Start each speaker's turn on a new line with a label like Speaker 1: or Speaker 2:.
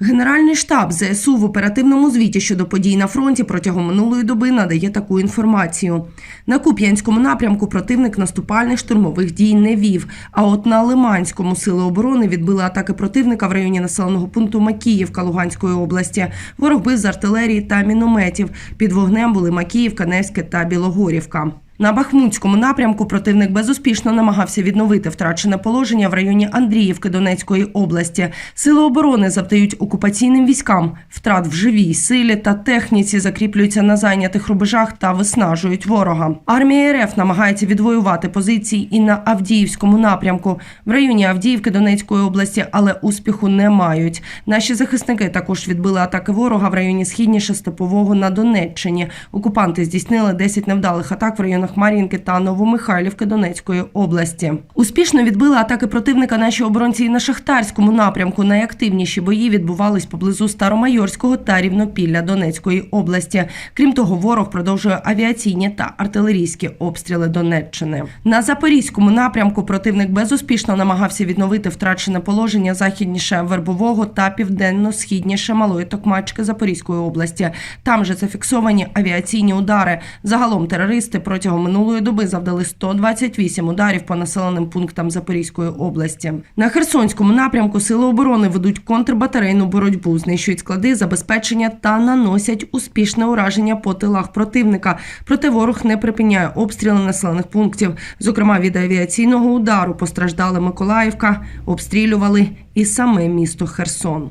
Speaker 1: Генеральний штаб ЗСУ в оперативному звіті щодо подій на фронті протягом минулої доби надає таку інформацію. На Куп'янському напрямку противник наступальних штурмових дій не вів. А от на Лиманському сили оборони відбили атаки противника в районі населеного пункту Макіївка Луганської області. Ворог бив з артилерії та мінометів. Під вогнем були Макіївка, Невське та Білогорівка. На Бахмутському напрямку противник безуспішно намагався відновити втрачене положення в районі Андріївки Донецької області. Сили оборони завдають окупаційним військам втрат в живій силі та техніці, закріплюються на зайнятих рубежах та виснажують ворога. Армія РФ намагається відвоювати позиції і на Авдіївському напрямку в районі Авдіївки Донецької області, але успіху не мають. Наші захисники також відбили атаки ворога в районі східніше Степового на Донеччині. Окупанти здійснили 10 невдалих атак в районах Мар'їнки та Новомихайлівки Донецької області. Успішно відбили атаки противника наші оборонці і на Шахтарському напрямку. Найактивніші бої відбувались поблизу Старомайорського та Рівнопілля Донецької області. Крім того, ворог продовжує авіаційні та артилерійські обстріли Донеччини. На Запорізькому напрямку противник безуспішно намагався відновити втрачене положення західніше Вербового та південно-східніше Малої Токмачки Запорізької області. Там же зафіксовані авіаційні удари. Загалом терористи протягом минулої доби завдали 128 ударів по населеним пунктам Запорізької області. На Херсонському напрямку сили оборони ведуть контрбатарейну боротьбу, знищують склади забезпечення та наносять успішне ураження по тилах противника. Проте ворог не припиняє обстріли населених пунктів. Зокрема, від авіаційного удару постраждали Миколаївка, обстрілювали і саме місто Херсон.